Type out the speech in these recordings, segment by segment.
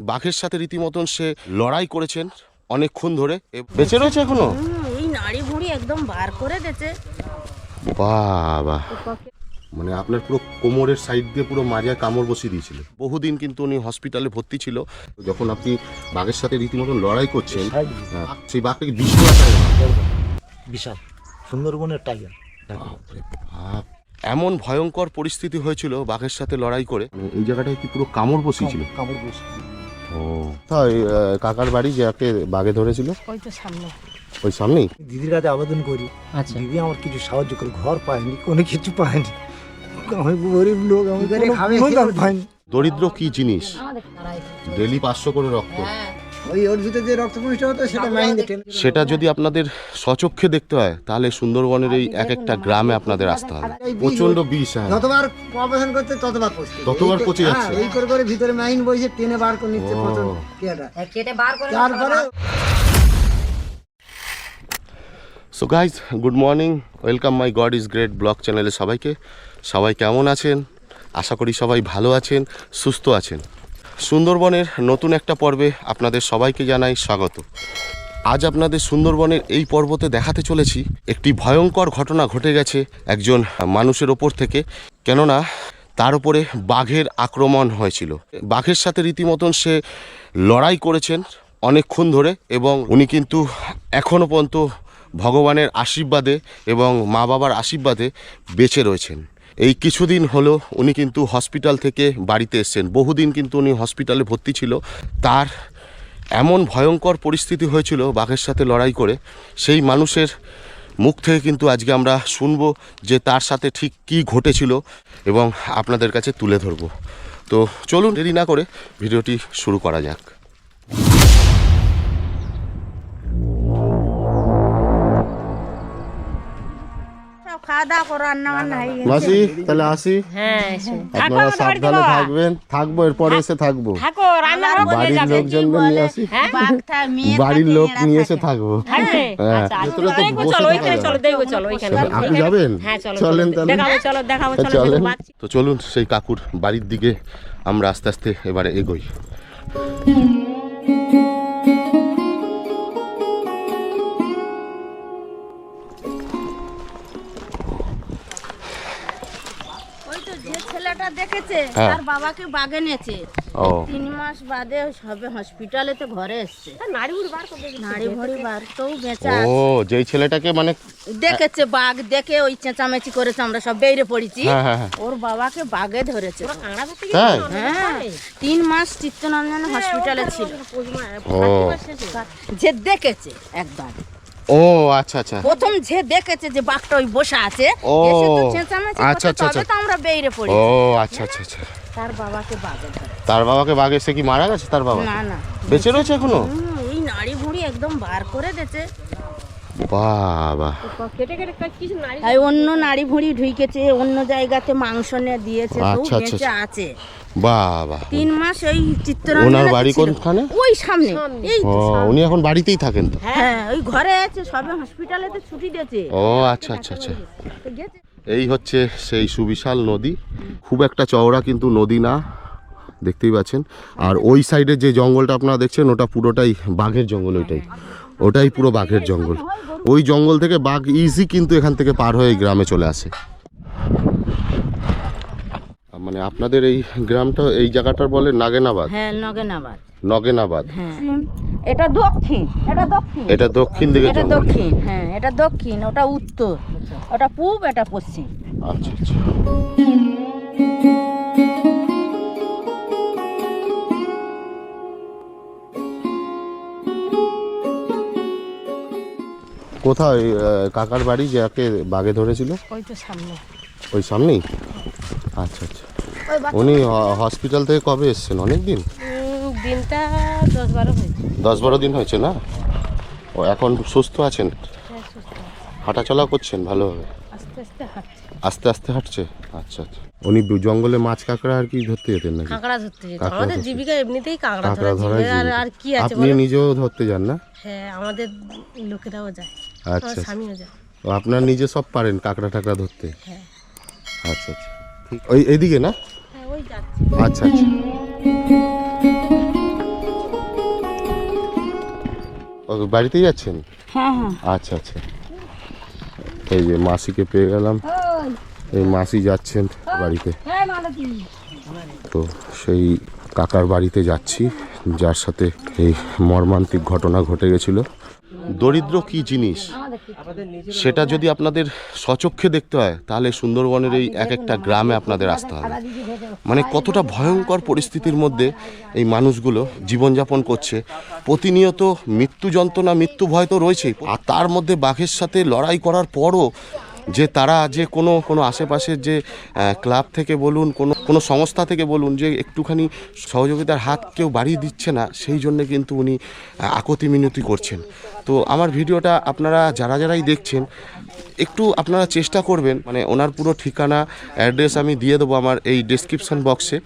বাঘের সাথে রীতিমতন সে লড়াই করেছেন অনেকক্ষণ ধরে। বেঁচে রয়েছে এখনও? এই নাড়ি ভুঁড়ি একদম বার করে দিয়েছে। বাবা। মানে আপনার পুরো কোমরের সাইড দিয়ে পুরো মাজায় কামড় বসিয়ে দিয়েছিল। বহুদিন কিন্তু উনি হসপিটালে ভর্তি ছিল। যখন আপনি বাঘের সাথে রীতিমতন লড়াই করছেন হ্যাঁ, সেই বাঘটা কি বিষ করা যায় না? বিশাল। সুন্দরবনের টাইগার এমন ভয়ঙ্কর পরিস্থিতি হয়েছিল বাঘের সাথে লড়াই করে। মানে এই জায়গাটায় কি পুরো কামড় বসিয়েছিল? কামড় বেশি ও তাই কাকার বাড়ি যাকে বাঘে ধরেছিল? ওই তো সামনে। ওই সামনেই? দিদির কাছে আবেদন করি। আচ্ছা। দিদি আমার কিছু সাহায্য করে ঘর পায়নি কোনো কিছু পায়নি। আমি গরিব লোক আমি পাইনি। দরিদ্র কি জিনিস? ডেলি পাঁচশো করে রক্ত। ওই ওর ভিতরে যে রক্ত কমিষ্ঠ হতো সেটা যদি আপনাদের সচক্ষে দেখতে হয় তাহলে সুন্দরবনের এই এক একটা গ্রামে আপনাদের আসতে হবে। প্রচণ্ড বিষ হ্যাঁ। যতবার অপারেশন করতে ততবার ততবার পচে যাচ্ছে? হ্যাঁ, এই করে করে ভিতরে মাইন বসে টেনে বার করে নিচ্ছে ও। প্রথম কেটা কেটে বার করে তারপরে so guys good morning welcome my god is great blog চ্যানেলে সবাইকে। সবাই কেমন আছেন? আশা করি সবাই ভালো আছেন সুস্থ আছেন। সুন্দরবনের নতুন একটা পর্বে আপনাদের সবাইকে জানাই স্বাগত। আজ আপনাদের সুন্দরবনের এই পর্বতে দেখাতে চলেছি একটি ভয়ঙ্কর ঘটনা ঘটে গেছে একজন মানুষের ওপর থেকে, কেননা তার উপরে বাঘের আক্রমণ হয়েছিল। বাঘের সাথে রীতিমতন সে লড়াই করেছেন অনেকক্ষণ ধরে এবং উনি কিন্তু এখনও পর্যন্ত ভগবানের আশীর্বাদে এবং মা বাবার আশীর্বাদে বেঁচে রয়েছেন। এই কিছুদিন হলো উনি কিন্তু হসপিটাল থেকে বাড়িতে এসছেন। বহুদিন কিন্তু উনি হসপিটালে ভর্তি ছিল। তার এমন ভয়ঙ্কর পরিস্থিতি হয়েছিল বাঘের সাথে লড়াই করে। সেই মানুষের মুখ থেকে কিন্তু আজকে আমরা শুনব যে তার সাথে ঠিক কী ঘটেছিল এবং আপনাদের কাছে তুলে ধরবো। তো চলুন দেরি না করে ভিডিওটি শুরু করা যাক। মাসি তাহলে আসি? হ্যাঁ আপনারা সাবধানে থাকবেন থাকব এরপরে এসে থাকব। বাড়ির লোকজনদের নিয়ে আসি? মেয়ে বাড়ির লোক নিয়ে এসে থাকব। হ্যাঁ আচ্ছা ভেতরে তো দেখব বসে চলো থাকা। ওইখানে যাবে চলো না। দেখব চলো ওইখানে আপনি যাবেন? হ্যাঁ চলেন তাহলে। দেখাবো চলো দেখাবো চলো চলেন। তো চলুন সেই কাকুর বাড়ির দিকে আমরা আস্তে আস্তে এবারে এগোই। দেখেছে হ্যাঁ। তার বাবাকে বাগে নিয়েছে। ও। তিন মাস বাদে সবে হসপিটালে তো ঘরে এসছে। নাড়ি ভড়ি বার তো বেঁচা ও যেই ছেলেটাকে মানে দেখেছে বাঘ দেখে ওই চেঁচামেচি করেছে আমরা সব বেরিয়ে পড়েছি। হ্যাঁ হ্যাঁ ওর বাবাকে বাগে ধরেছে। হ্যাঁ তিন মাস চিত্তনন্দন হসপিটালে ছিল। যে দেখেছে একবার। ও আচ্ছা আচ্ছা। প্রথম যে দেখেছে যে বাঘটা ওই বসে আছে ও, আচ্ছা, আচ্ছা, আচ্ছা। তো আমরা বেরিয়ে পড়ি। ও আচ্ছা আচ্ছা আচ্ছা। তার বাবাকে বাঘে তার বাবাকে বাঘে সে কি মারা গেছে তার বাবা? না না। বেঁচে রয়েছে এখনও? এই নাড়ি ভুঁড়ি একদম বার করে দিয়েছে। বাবা। কেটে কেটে কাট- কিছু নাড়ি আর অন্য নাড়ি ভুঁড়ি ঢুকেছে অন্য জায়গাতে মাংস নিয়ে দিয়েছে আচ্ছা, আচ্ছা, বেঁচে আছে। বাবা। তিন মাস ওই চিত্তরঞ্জনে ওনার বাড়ি কোনখানে? ওই সামনে এই উনি এখন বাড়িতেই থাকেন তো? হ্যাঁ ওই ঘরে আছে সবে হসপিটালে তো ছুটি দিয়েছে। ও আচ্ছা আচ্ছা আচ্ছা। এই হচ্ছে সেই সুবিশাল নদী। খুব একটা চওড়া কিন্তু নদী না দেখতেই পাচ্ছেন। আর ওই সাইডে যে জঙ্গলটা আপনারা দেখছেন ওটা পুরোটাই বাঘের জঙ্গল ওইটাই। ওটাই পুরো বাঘের জঙ্গল। ওই জঙ্গল থেকে বাঘ ইজি কিন্তু এখান থেকে পার হয়ে গ্রামে চলে আসে। মানে আপনাদের এই গ্রামটা এই জায়গাটার বলে নাগেনাবাদ? হ্যাঁ নগেনাবাদ। নগেনাবাদ। হ্যাঁ। এটা দক্ষিণ এটা দক্ষিণ। এটা দক্ষিণ দিকে এটা দক্ষিণ হ্যাঁ এটা দক্ষিণ ওটা উত্তর ওটা পূব এটা পশ্চিম। আচ্ছা আচ্ছা। কোথায়? কাকার বাড়ি যাকে বাগে ধরেছিল? ওই তো সামনে। ওই সামনেই? আচ্ছা আচ্ছা। উনি হসপিটাল থেকে কবে এসেছেন? অনেক দিন? দিনটা দশ বারো হয়েছে। দশ বারো দিন হয়েছে না? ও এখন সুস্থ আছেন? হ্যাঁ, হাঁটাচলা করছেন ভালোভাবে? আস্তে আস্তে হাঁটছে। আস্তে আস্তে হাঁটছে। আচ্ছা আচ্ছা। উনি জঙ্গলে মাছ কাঁকড়া আর কি ধরতে যেতেন না কাঁকড়া ধরতে যেত আমাদের জীবিকা এমনিতেই কাঁকড়া কাঁকড়া ধরা আর কি আছে আপনি নিজেও ধরতে যান না? হ্যাঁ আমাদের লোকেরাও যায়। আচ্ছা, আচ্ছা। স্বামীও যায়। আপনার নিজে সব পারেন কাঁকড়া টাকড়া ধরতে? হ্যাঁ। আচ্ছা আচ্ছা। ঠিক। ওই এইদিকে না? হ্যাঁ আচ্ছা আচ্ছা।, হ্যাঁ, হ্যাঁ আচ্ছা আচ্ছা। বাড়িতেই যাচ্ছেন আচ্ছা আচ্ছা। এই যে মাসিকে পেয়ে গেলাম। এই মাসি যাচ্ছেন বাড়িতে। তো সেই কাকার বাড়িতে যাচ্ছি, যার সাথে এই মর্মান্তিক ঘটনা ঘটে গেছিল। দরিদ্র কি জিনিস? সেটা যদি আপনাদের সচক্ষে দেখতে হয়, তাহলে সুন্দরবনের এই এক একটা গ্রামে আপনাদের আসতে হবে। মানে কতটা ভয়ঙ্কর পরিস্থিতির মধ্যে এই মানুষগুলো জীবনযাপন করছে। প্রতিনিয়ত মৃত্যু যন্ত্রণা, মৃত্যু ভয় তো রয়েছেই। আর তার মধ্যে বাঘের সাথে লড়াই করার পরও যে তারা যে কোনো কোনো আশেপাশের যে ক্লাব থেকে বলুন, কোনো কোনো সংস্থা থেকে বলুন যে একটুখানি সহযোগিতার হাত কেউ বাড়িয়ে দিচ্ছে না, সেই জন্যে কিন্তু উনি আকতি মিনতি করছেন। তো আমার ভিডিওটা আপনারা যারা যারাই দেখছেন, একটু আপনারা চেষ্টা করবেন মানে ওনার পুরো ঠিকানা, অ্যাড্রেস আমি দিয়ে দেবো আমার এই ডেসক্রিপশন বক্সে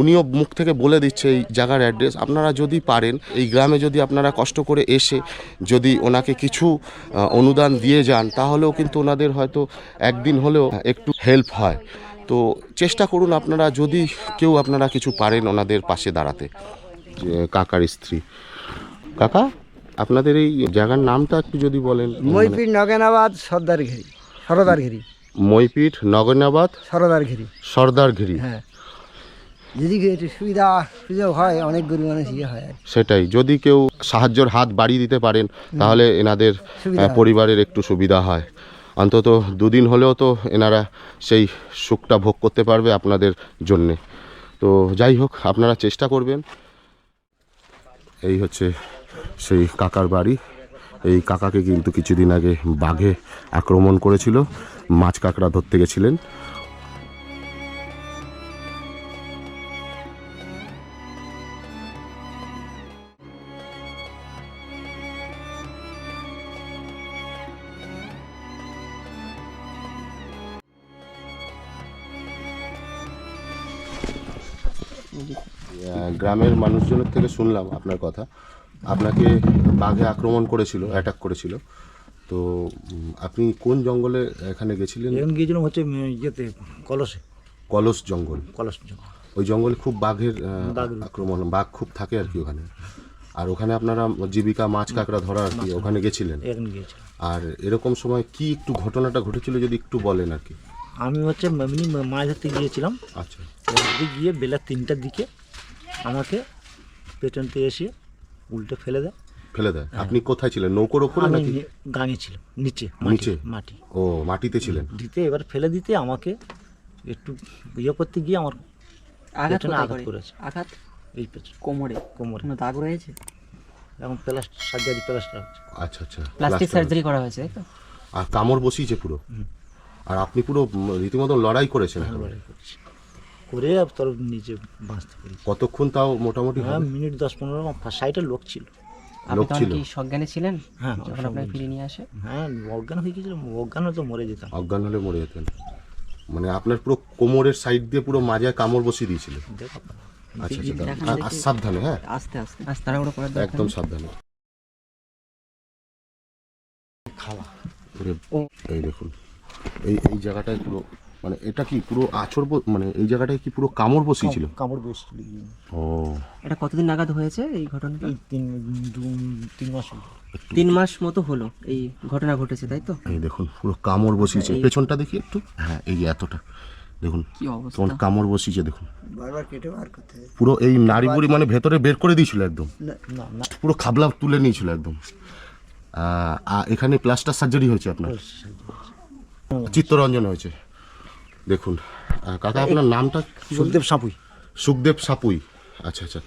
উনিও মুখ থেকে বলে দিচ্ছে এই জায়গার অ্যাড্রেস। আপনারা যদি পারেন, এই গ্রামে যদি আপনারা কষ্ট করে এসে যদি ওনাকে কিছু অনুদান দিয়ে যান, তাহলেও কিন্তু ওনাদের হয়তো একদিন হলেও একটু হেল্প হয়। তো চেষ্টা করুন আপনারা যদি কেউ আপনারা কিছু পারেন ওনাদের পাশে দাঁড়াতে। কাকার স্ত্রী। কাকা আপনাদের এই জায়গার নামটা একটু যদি বলেন। মইপির নগেনাবাদ সর্দার ঘেরি সরদার ঘেরি মইপিঠ নগরনাবাদ সরদার ঘেরি সর্দার ঘিরি হ্যাঁ। যদি একটু সুবিধা সুযোগ হয় অনেক গরিব মানুষ ইয়ে হয়। সেটাই যদি কেউ সাহায্যের হাত বাড়িয়ে দিতে পারেন তাহলে এনাদের। পরিবারের একটু সুবিধা হয়। অন্তত দুদিন হলেও তো এনারা সেই সুখটা ভোগ করতে পারবে আপনাদের জন্যে। তো যাই হোক, আপনারা চেষ্টা করবেন। এই হচ্ছে সেই কাকার বাড়ি। এই কাকাকে কিন্তু কিছুদিন আগে বাঘে আক্রমণ করেছিল। মাছ কাঁকড়া ধরতে গেছিলেন। গ্রামের মানুষজনের থেকে শুনলাম আপনার কথা। আপনাকে বাঘে আক্রমণ করেছিল অ্যাটাক করেছিল। তো আপনি কোন জঙ্গলে এখানে গেছিলেন? গিয়েছিলাম হচ্ছে ইয়েতে কলসে। কলস জঙ্গল। কলস ওই জঙ্গলে খুব বাঘের আক্রমণ বাঘ খুব থাকে আর কি ওখানে। আর ওখানে আপনারা জীবিকা মাছ কাঁকড়া ধরা আর কি ওখানে গেছিলেন? আর এরকম সময় কি একটু ঘটনাটা ঘটেছিল যদি একটু বলেন আর কি? আমি হচ্ছে এমনি মাছ ধরতে গিয়েছিলাম। আচ্ছা। গিয়ে বেলা তিনটার দিকে আমাকে থেকে এসে উল্টে ফেলে দেয়। ফেলে দেয়? আপনি কোথায় ছিলেন? নৌকোর ওপরে আমি নাকি? নি- গাঙে ছিলাম নিচে নিচে? মাটি। মাটি ও মাটিতে ছিলেন? দিতে এবার ফেলে দিতে আমাকে একটু ইয়ে করতে গিয়ে আমার আঘাত পেছনে কোথায় আঘাত করে? করেছে। আঘাত? এই পেছনে। কোমরে? কোমরে। কোনো দাগ রয়েছে? এখন প্লাস্টার সার্জারি প্লাস্টার হচ্ছে। আচ্ছা আচ্ছা। Plastic plaster। সার্জারি করা হয়েছে তাই তো? আর কামড় বসিয়েছে পুরো? আর আপনি পুরো উম, রীতিমতো লড়াই করেছেন একেবারে। লড়াই করেছি। করে তোর নিচে বাঁচতে পেরেছি। কতক্ষণ তাও মোটামুটি হ্যাঁ মিনিট দশ পনেরো সাইডে লোক ছিল। আপনি লোক ছিল? কি সজ্ঞানে ছিলেন? হ্যাঁ, যখন আপনাকে নিয়ে আসে? হ্যাঁ অজ্ঞান হয়ে অজ্ঞান হলে তো মরে যেতাম। অজ্ঞান হলে মরে যেতেন। মানে আপনার পুরো কোমরের সাইড দিয়ে পুরো মাজায় কামড় বসিয়ে দিয়েছিল। আচ্ছা আচ্ছা। সাবধানে হ্যাঁ। আস্তে আস্তে আস্তে তাড়াহুড়ো করার দরকার একদম। সাবধানে। খাওয়া। এই দেখুন। এই এই জায়গাটায় পুরো মানে এটা কি পুরো আছর মানে এই জায়গাটায় কি পুরো কামড় বসিয়েছিল? কামড় বসছিল ও। এটা কতদিন নাগাদ হয়েছে এই ঘটনাটা? এই তিন তিন মাস হলো। তিন মাস মতো হলো এই ঘটনা ঘটেছে তাই তো? এই দেখুন পুরো কামড় বসিয়েছে। পেছনটা দেখি একটু? হ্যাঁ এই যে এতটা। দেখুন কি অবস্থা? তোমার কামড় বসিয়েছে দেখুন। বারবার কেটে বার করতে পুরো এই নাড়ি বুড়ি মানে ভেতরে বের করে দিয়েছিল একদম। না না পুরো খাবলা তুলে নিয়েছিল একদম। আহ, এখানে প্লাস্টার সার্জারি হয়েছে আপনার। চিত্তরঞ্জন হয়েছে। দেখুন কাকা আপনার নামটা? সুখদেব সাপুই। সুখদেব সাপুই। আচ্ছা আচ্ছা।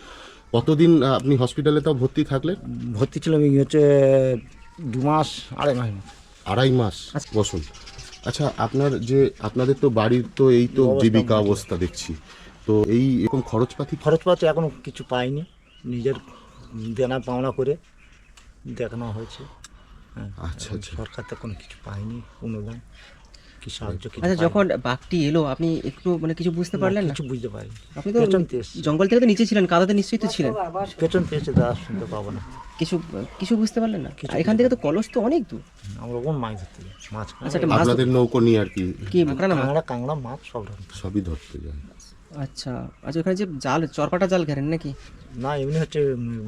কতদিন আপনি হসপিটালে তাও ভর্তি থাকলেন? ভর্তি ছিলাম এই হচ্ছে দু মাস আড়াই মাস আড়াই মাস বসুন। আচ্ছা আপনার যে আপনাদের তো বাড়ির তো এই তো জীবিকা অবস্থা। দেখছি। তো এই এরকম খরচপাতি খরচপাতি এখনও কিছু পাইনি। নিজের দেনা পাওনা করে দেখানো হয়েছে। হ্যাঁ আচ্ছা আচ্ছা। সরকার তো কোনো কিছু পাইনি অনুদান কি সাহায্য কিছু আচ্ছা যখন বাঘটি এলো আপনি একটু মানে কিছু বুঝতে পারলেন না? কিছু বুঝতে পারিনি। আপনি তো পেছন জঙ্গল থেকে তো নিচে ছিলেন কাদাতে নিশ্চয়ই তো ছিলেন। পেছন পেয়েছে দাদা শুনতে পাবো না। কিছু কিছু বুঝতে পারলেন না? এখান থেকে তো কলস তো অনেক দূর। আমরা কোন মাছ ধরতে যাই মাছ আচ্ছা একটা মাছ আপনাদের নৌকো নিয়ে আর কি? কি কাঁকড়া না? কাঁকড়া কাঁকড়া মাছ সব রকম সবই ধরতে যায় আচ্ছা আচ্ছা ওখানে যে জাল চরপাটা জাল ঘেরেন নাকি? না এমনি হচ্ছে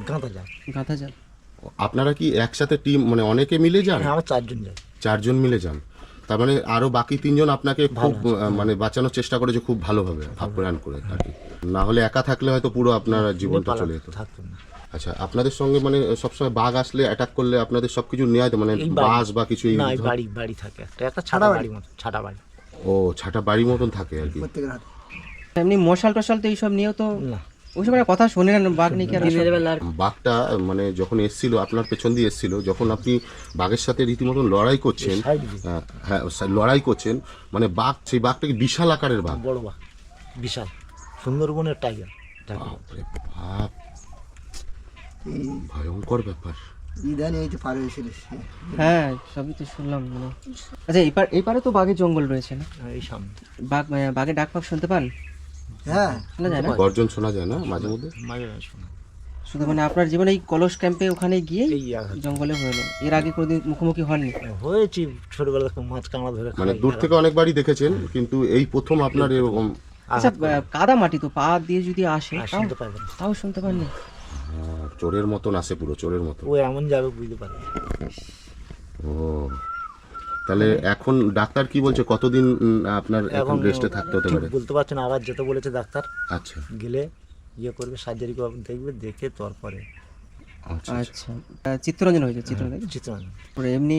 গাঁদা জাল। গাঁথা জাল। আপনারা কি একসাথে টিম মানে অনেকে মিলে যান? হ্যাঁ আমরা চারজন যাই। চারজন মিলে যান? তার মানে আরও বাকি তিনজন আপনাকে খুব মানে বাঁচানোর চেষ্টা করেছে খুব ভালোভাবে আপ্যায়ন করে আর কি। না হলে একা থাকলে হয়তো পুরো আপনার জীবনটা চলে যেত। থাকতো আচ্ছা আপনাদের সঙ্গে মানে সবসময় বাঘ আসলে অ্যাটাক করলে আপনাদের সবকিছু নেওয়া যেত মানে বাস বা কিছু বাড়ি বাড়ি থাকে একটা একটা ছাটা বাড়ি। মতো ছাটা বাড়ি। ও ছাটা বাড়ির মতন থাকে আর কি। এমনি মশাল টশাল তো এইসব নিয়েও তো না। ওইসব কথা শোনে না বাঘ নিয়ে কি আর বাঘটা মানে যখন এসছিল আপনার পেছন দিয়ে এসছিল যখন আপনি বাঘের সাথে রীতিমতন লড়াই করছেন হ্যাঁ লড়াই করছেন মানে বাঘ সেই বাঘটা কি বিশাল আকারের বাঘ। বড় বাঘ বিশাল। সুন্দরবনের টাইগার ভয়ঙ্কর ব্যাপার। ইদানি এই তো পার হয়েছিল হ্যাঁ সবই তো শুনলাম মানে। আচ্ছা এই পার তো বাঘের জঙ্গল রয়েছে না? এই সামনে। বাঘ মানে বাঘের ডাক পাক শুনতে পান? হ্যাঁ শোনা যায় না? গর্জন শোনা যায় না মাঝে মধ্যে? মাঝে মাঝে শোনা। শুধু মানে আপনার জীবনে এই কলস ক্যাম্পে ওখানে গিয়ে জঙ্গলে হলো? এর আগে কোনোদিন মুখোমুখি হননি? হয়েছি ছোটবেলা থেকে মাছ কাঁকড়া ধরে মানে দূর থেকে অনেকবারই দেখেছেন কিন্তু এই প্রথম আপনার এরকম আচ্ছা কাদা মাটি তো পা দিয়ে যদি আসে তাও শুনতে পাবে না। তাও শুনতে আহ, চোরের মতন আসে পুরো চোরের মতো ও এমন যাবে বুঝতে পারবে ও। তাহলে এখন ডাক্তার কি বলছে? কতদিন আপনার এখন রেস্টে থাকতে হতে পারে? বলতে পারছেন আবার যেতে বলেছে ডাক্তার। আচ্ছা। গেলে ইয়ে করবে সার্জারি দেখবে দেখে তারপরে। আচ্ছা আচ্ছা। চিত্তরঞ্জন হয়েছে চিত্তরঞ্জন চিত্রান তারপরে এমনি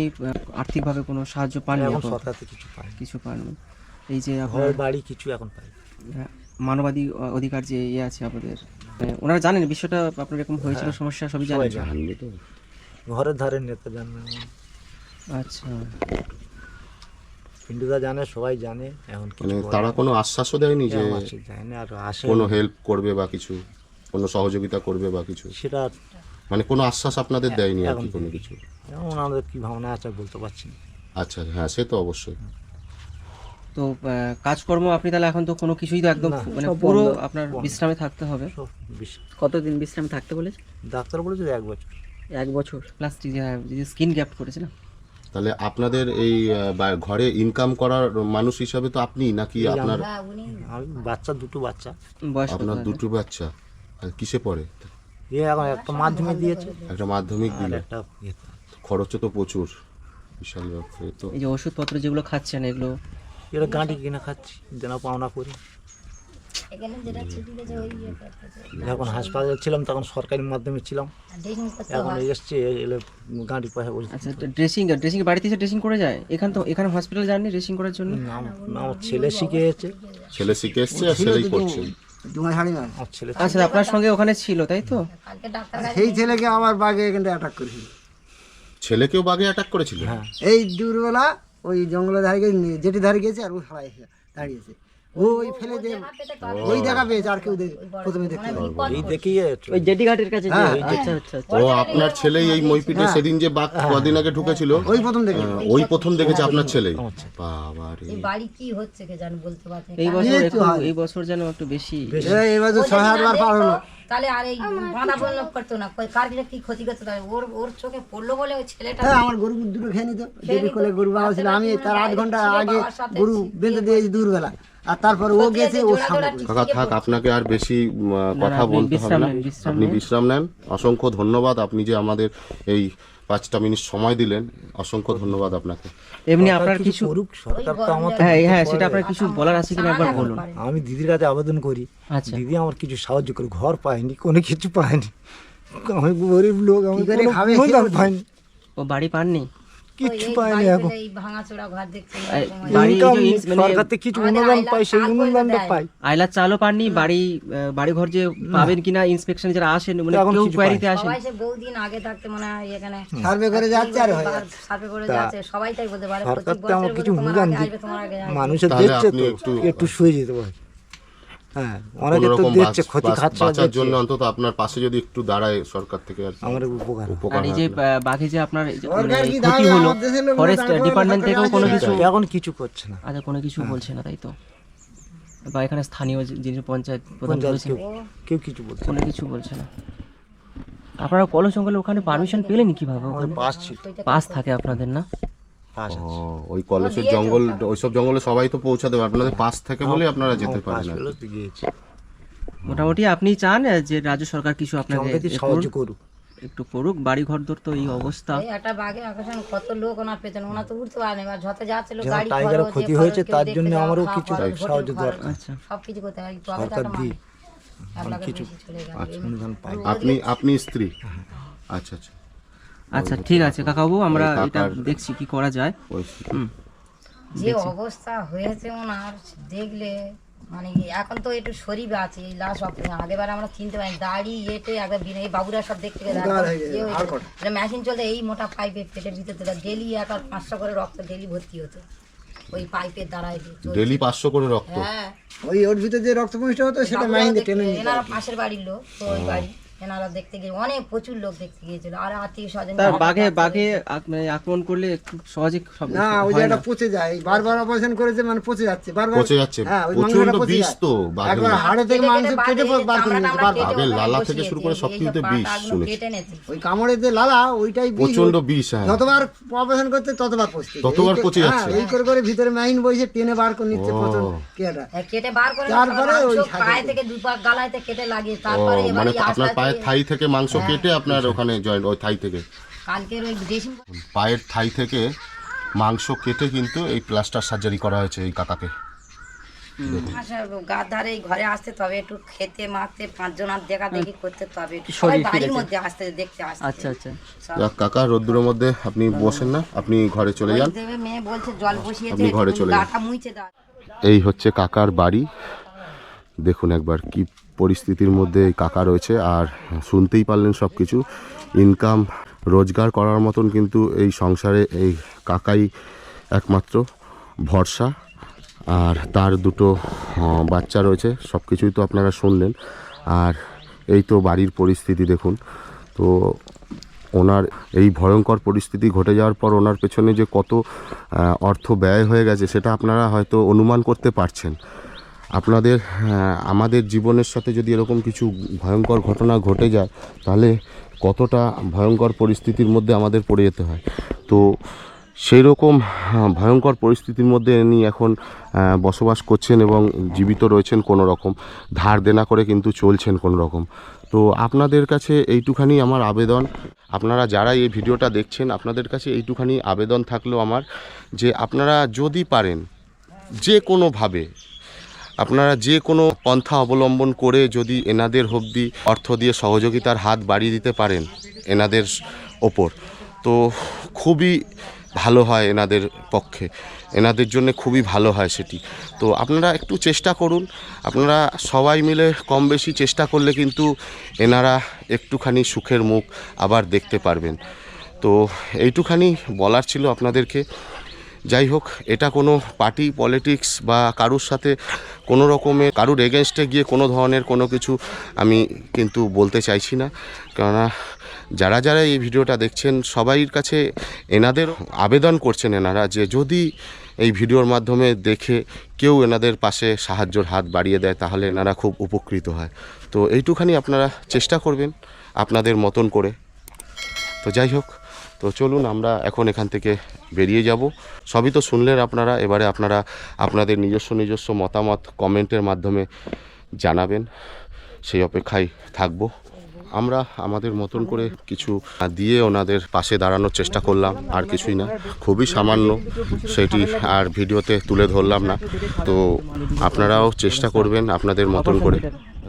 আর্থিকভাবে কোনো সাহায্য পাননি এখন এখন? সরকার থেকে কিছু পায় কিছু পাননি। এই যে ঘর বাড়ি কিছু এখন পাই আহ, মানবাধি অধিকার যে ইয়ে আছে আপনাদের মানে ওনারা জানেন বিষয়টা আপনার এরকম হয়েছিল সমস্যা সবই জানেন। জানে। তো। ঘরের ধারে নেতা জানে না। আচ্ছা। হিন্দুরা জানে সবাই জানে এখন মানে তারা কোনো আশ্বাসও দেয়নি। যে কেউ না আর আসে কোনো হেল্প করবে বা কিছু কোনো সহযোগিতা করবে বা কিছু? সেটা মানে কোনো আশ্বাস আপনাদের দেয়নি আর কি এখন কোনো কিছু? এখন ওনাদের কি ভাবনা আছে বলতে পারছি না। আচ্ছা হ্যাঁ সে তো অবশ্যই। তো কাজকর্ম আপনি তাহলে এখন তো কোনো কিছুই তো একদম না, মানে পুরো আপনার বিশ্রামে থাকতে হবে। কতদিন বিশ্রামে থাকতে বলেছে ডাক্তার বলেছে এক বছর। এক বছর। প্লাস যে স্কিন গ্যাপ করেছে না? তাহলে আপনাদের এই ঘরে ইনকাম করার মানুষ হিসাবে তো আপনি নাকি আপনার আমি বাচ্চা দুটো বাচ্চা। আপনার দুটো বাচ্চা। আর কিসে পড়ে? এ এখন একটা মাধ্যমিক দিয়েছে। একটা মাধ্যমিক দিলে। একটা খরচও তো প্রচুর। বিশাল ব্যাপার তো। এই যে ওষুধপত্র যেগুলো খাচ্ছেন এগুলো এটা গাঁটি কিনে খাচ্ছি দেনা পাওনা করি। যখন হাসপাতালে ছিলাম তখন সরকারি মাধ্যমে ছিলাম। এখন এসছে এলে গাঁটি পয়সা বলছে আচ্ছা ড্রেসিং ড্রেসিং বাড়িতে এসে ড্রেসিং করে যায়? এখান তো এখানে হসপিটাল যাননি ড্রেসিং করার জন্য? না আমার ছেলে শিখে এসেছে ছেলে শিখে এসছে আর ছেলেই করছে। ছেলে আচ্ছা আপনার সঙ্গে ওখানে ছিল তাই তো? সেই ছেলেকে আবার বাঘে কিন্তু অ্যাটাক করেছিল। ছেলেকেও বাঘে অ্যাটাক করেছিল? হ্যাঁ। এই দূরবেলা ওই জঙ্গলের ধারে গিয়ে যেটি ধারে গেছে আর ও এসে দাঁড়িয়েছে। ওই ফেলে দিয়ে ওই দেখা পেয়েছে আর কেউ প্রথমে দেখতে। এই দেখেই ওই জেটি ঘাটের কাছে হ্যাঁ, আচ্ছা আচ্ছা আচ্ছা। ও আপনার ছেলেই এই মইপিটে সেদিন যে বাঘ কদিন আগে ঢুকেছিল? ওই প্রথম দেখে। ওই প্রথম দেখেছে আপনার ছেলে। বাবা রে এই বাড়ি কি হচ্ছে কে জানি বলতে পারছে এই বছর এই একটু এই বছর যেন একটু বেশি তো ছয় হাজার পার হলো। তাহলে আর এই বাঁধা করতো না। কই কার কি ক্ষতি করতো? তাহলে ওর ওর চোখে পড়ল বলে ওই ছেলেটা হ্যাঁ আমার গরু দুটো খেয়ে নিত। দেবী কোলে গরু বাবা ছিল। আমি তার আট ঘণ্টা আগে গরু বেঁধে দিয়েছি দূরবেলা আর তারপরে ও গেছে ও সামনে। কাকা থাক আপনাকে আর বেশি কথা বলতে হবে না। আপনি বিশ্রাম নেন। অসংখ্য ধন্যবাদ আপনি যে আমাদের এই পাঁচটা মিনিট সময় দিলেন। অসংখ্য ধন্যবাদ আপনাকে। এমনি আপনার কিছু কিছু সরকার তো আমার হ্যাঁ হ্যাঁ সেটা আপনার কিছু বলার আছে কিনা একবার বলুন। আমি দিদির কাছে আবেদন করি। আচ্ছা। দিদি আমার কিছু সাহায্য করে ঘর পাইনি কোনো কিছু পাইনি আমি গরিব লোক আমি পাইনি ও বাড়ি পাননি? কিচ্ছু পাইনি এখন। এই ভাঙাচোরা ঘর দেখছেন বাড়ি মানে সরকার থেকে কিছু অনুদান পাই সেই অনুদানটা পাই আইলার চালও পাননি বাড়ি বাড়ি ঘর যে পাবেন কিনা ইন্সপেকশন যারা আসেন মানে কেউ কোয়ারিতে আসেন। সবাই সে বহুদিন আগে থাকতে মনে হয় এখানে সার্ভে করে যাচ্ছে আর হয়ে সার্ভে করে যাচ্ছে সবাই তাই বলতে পারে সরকার প্রত্যেক তো আমার কিছু অনুদান। মানুষের দেখছে তো একটু- একটু শুয়ে যেতে পারে। হ্যাঁ অনেকে তো বাঁচ- ক্ষতি খাচ্ছে বাঁচার জন্য অন্তত আপনার পাশে যদি একটু দাঁড়ায় সরকার থেকে আর কি উপকার উপকার আর এই যে বাঘে যে আপনার এই যে মানে ক্ষতি হলো ফরেস্ট ডিপার্টমেন্ট থেকেও কোনো কিছু এখন কিছু করছে না। আচ্ছা কোনো কিছু বলছে না তাই তো? বা এখানে স্থানীয় যে- যিনি পঞ্চায়েত প্রধান কেউ কিছু বলছে কোনো কিছু বলছে না। আপনারা কলস জঙ্গলে ওখানে পারমিশন পেলেন কীভাবে? ওখানে পাস ছিল। পাস থাকে আপনাদের না? পাস আছে ওই কলেজের জঙ্গল ওইসব জঙ্গলে সবাই তো পৌঁছাতে আপনাদের পাশ থেকে বলে আপনারা যেতে পারেন মোটামুটি আপনি চান যে রাজ্য সরকার কিছু আপনাকে আমাকে সাহায্য করুক। একটু করুক বাড়ি ঘর দর তো এই অবস্থা। একটা বাঘে আকর্ষণ কত লোক ওনার পেছনে ওনার তো উঠতে পারে না যত যাচ্ছিল যেমন গাড়ি টাইগারের ক্ষতি হয়েছে, তার জন্য আমারও কিছু সাহায্য দরকার। আচ্ছা। সব কিছু করতে হয় সরকার আপনি আপনি স্ত্রী? আচ্ছা আচ্ছা। আচ্ছা ঠিক আছে কাকাবু আমরা এটা দেখছি কি করা যায়। যে অবস্থা হয়েছে ওনার দেখলে মানে এখন তো একটু শরীর আছে এই লাশ অপারেশন আগেবার আমরা চিনতে পারি দাড়ি এটে একবার বিনা এই বাবুরা সব দেখতে গেলে মেশিন চলতে এই মোটা পাইপে পেটের ভিতর ডেলি এক আর পাঁচশো করে রক্ত ডেলি ভর্তি হতো। ওই পাইপের দ্বারাই ডেলি পাঁচশো করে রক্ত? হ্যাঁ। ওই ওর ভিতরে যে রক্ত পরিষ্কার হতো সেটা টেনে পাশের বাড়ির লোক তো ওই বাড়ি। এনারা দেখতে গিয়ে অনেক প্রচুর লোক দেখতে গিয়েছিল। আর আত্মীয় স্বজন তার বাঘে বাঘে মানে আক্রমণ করলে খুব সহজে সব না ওই জায়গাটা পচে যায়। বারবার অপারেশন করেছে মানে পচে যাচ্ছে। বারবার পচে যাচ্ছে। হ্যাঁ ওই মাংসটা পচে বিষ যায়। তো একবার হাড়ে থেকে মাংস কেটে বার করে নিয়েছে বারবার বাঘের লালা থেকে শুরু করে সবকিছুতে বিষ শুনেছি। ওই কামড়ের যে লালা ওইটাই বিষ। প্রচণ্ড বিষ হ্যাঁ। যতবার অপারেশন করতে ততবার পচতে ততবার পচে হ্যাঁ, যাচ্ছে। এই করে করে ভিতরে মাইন বসে টেনে বার করে নিচ্ছে কেটা হ্যাঁ, কেটে বার করে তারপরে ওই পায়ে থেকে দু পা গালাইতে কেটে লাগিয়ে তারপরে এবার মানে আস্তে আপনার পায়ের থাই থেকে মাংস কেটে আপনার ওখানে জয়েন্ট ওই থাই থেকে। কালকের ওই ড্রেসিং পায়ের থাই থেকে মাংস কেটে কিন্তু এই প্লাস্টার সার্জারি করা হয়েছে এই কাকাকে। এই ঘরে আসতে তবে একটু খেতে মারতে পাঁচজন আর দেখা দেখি করতে তবে বাড়ির মধ্যে আসতে দেখতে আসতে। আচ্ছা আচ্ছা। কাকা রোদ্দুরের মধ্যে আপনি বসেন না আপনি ঘরে চলে যান। মেয়ে বলছে জল বসিয়েছে আপনি ঘরে চলে যান। এই হচ্ছে কাকার বাড়ি। দেখুন একবার কি পরিস্থিতির মধ্যে কাকা রয়েছে আর শুনতেই পারলেন সব কিছু ইনকাম, রোজগার করার মতন কিন্তু এই সংসারে এই কাকাই একমাত্র ভরসা। আর তার দুটো বাচ্চা রয়েছে সব কিছুই তো আপনারা শুনলেন। আর এই তো বাড়ির পরিস্থিতি দেখুন। তো ওনার এই ভয়ঙ্কর পরিস্থিতি ঘটে যাওয়ার পর ওনার পেছনে যে কত অর্থ ব্যয় হয়ে গেছে, সেটা আপনারা হয়তো অনুমান করতে পারছেন। আপনাদের আহ, আমাদের জীবনের সাথে যদি এরকম কিছু ভয়ঙ্কর ঘটনা ঘটে যায় তাহলে কতটা ভয়ঙ্কর পরিস্থিতির মধ্যে আমাদের পড়ে যেতে হয়? তো সেই রকম ভয়ঙ্কর পরিস্থিতির মধ্যে ইনি এখন বসবাস করছেন এবং জীবিত রয়েছেন কোনো রকম ধার দেনা করে কিন্তু চলছেন কোনো রকম তো আপনাদের কাছে এইটুখানি আমার আবেদন। আপনারা যারা এই ভিডিওটা দেখছেন আপনাদের কাছে এইটুখানি আবেদন থাকল আমার যে আপনারা যদি পারেন যে কোনোভাবে আপনারা যে কোনো পন্থা অবলম্বন করে যদি এনাদের অবধি অর্থ দিয়ে সহযোগিতার হাত বাড়িয়ে দিতে পারেন এনাদের ওপর, তো খুবই ভালো হয় এনাদের পক্ষে। এনাদের জন্য খুবই ভালো হয় সেটি। তো আপনারা একটু চেষ্টা করুন, আপনারা সবাই মিলে কম বেশি চেষ্টা করলে কিন্তু এনারা একটুখানি সুখের মুখ আবার দেখতে পারবেন। তো এইটুখানি বলার ছিল আপনাদেরকে। যাই হোক, এটা কোনো পার্টি, পলিটিক্স বা কারুর সাথে কোনো রকমের কারুর এগেনস্টে গিয়ে কোনো ধরনের কোনো কিছু আমি কিন্তু বলতে চাইছি না। কেননা যারা যারা এই ভিডিওটা দেখছেন সবাইয়ের কাছে এনাদের আবেদন করছেন এনারা যে যদি এই ভিডিওর মাধ্যমে দেখে কেউ এনাদের পাশে সাহায্যর হাত বাড়িয়ে দেয়, তাহলে এনারা খুব উপকৃত হয়। তো এইটুখানি আপনারা চেষ্টা করবেন আপনাদের মতন করে। তো যাই হোক তো চলুন আমরা এখন এখান থেকে বেরিয়ে যাব। সবই তো শুনলেন আপনারা, এবারে আপনারা আপনাদের নিজস্ব নিজস্ব মতামত কমেন্টের মাধ্যমে জানাবেন। সেই অপেক্ষায় থাকব। আমরা আমাদের মতন করে কিছু দিয়ে ওনাদের পাশে দাঁড়ানোর চেষ্টা করলাম, আর কিছুই না। খুবই সামান্য, সেটি আর ভিডিওতে তুলে ধরলাম না। তো আপনারাও চেষ্টা করবেন আপনাদের মতন করে।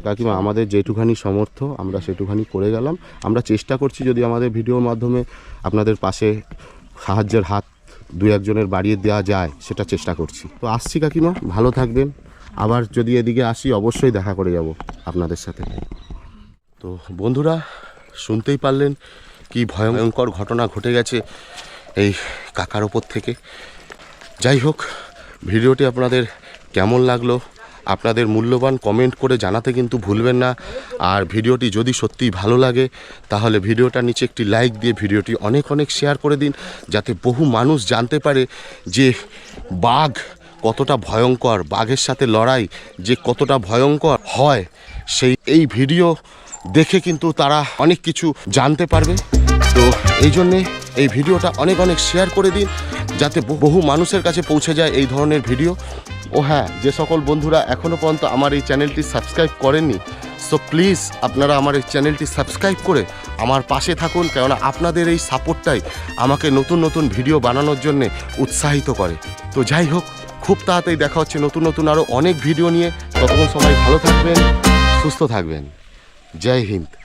কাকিমা আমাদের যেটুখানি সমর্থ আমরা সেটুখানি করে গেলাম। আমরা চেষ্টা করছি যদি আমাদের ভিডিওর মাধ্যমে আপনাদের পাশে সাহায্যের হাত দু একজনের বাড়িয়ে দেওয়া যায় সেটা চেষ্টা করছি। তো আসছি কাকিমা ভালো থাকবেন। আবার যদি এদিকে আসি অবশ্যই দেখা করে যাব আপনাদের সাথে। তো বন্ধুরা শুনতেই পারলেন কি ভয়ঙ্কর ঘটনা ঘটে গেছে এই কাকার ওপর থেকে। যাই হোক ভিডিওটি আপনাদের কেমন লাগল? আপনাদের মূল্যবান কমেন্ট করে জানাতে কিন্তু ভুলবেন না। আর ভিডিওটি যদি সত্যিই ভালো লাগে, তাহলে ভিডিওটার নিচে একটি লাইক দিয়ে ভিডিওটি অনেক অনেক শেয়ার করে দিন, যাতে বহু মানুষ জানতে পারে যে বাঘ কতটা ভয়ঙ্কর, বাঘের সাথে লড়াই যে কতটা ভয়ঙ্কর হয়, সেই, এই ভিডিও দেখে কিন্তু তারা অনেক কিছু জানতে পারবে। তো এই জন্যে এই ভিডিওটা অনেক অনেক শেয়ার করে দিন, যাতে বহু মানুষের কাছে পৌঁছে যায় এই ধরনের ভিডিও। ও হ্যাঁ যে সকল বন্ধুরা এখনও পর্যন্ত আমার এই চ্যানেলটি সাবস্ক্রাইব করেননি সো প্লিজ আপনারা আমার এই চ্যানেলটি সাবস্ক্রাইব করে আমার পাশে থাকুন, কেননা আপনাদের এই সাপোর্টটাই আমাকে নতুন নতুন ভিডিও বানানোর জন্যে উৎসাহিত করে। তো যাই হোক, খুব তাড়াতাড়ি দেখা হচ্ছে নতুন নতুন আরও অনেক ভিডিও নিয়ে। ততক্ষণ সবাই ভালো থাকবেন, সুস্থ থাকবেন। জয় হিন্দ।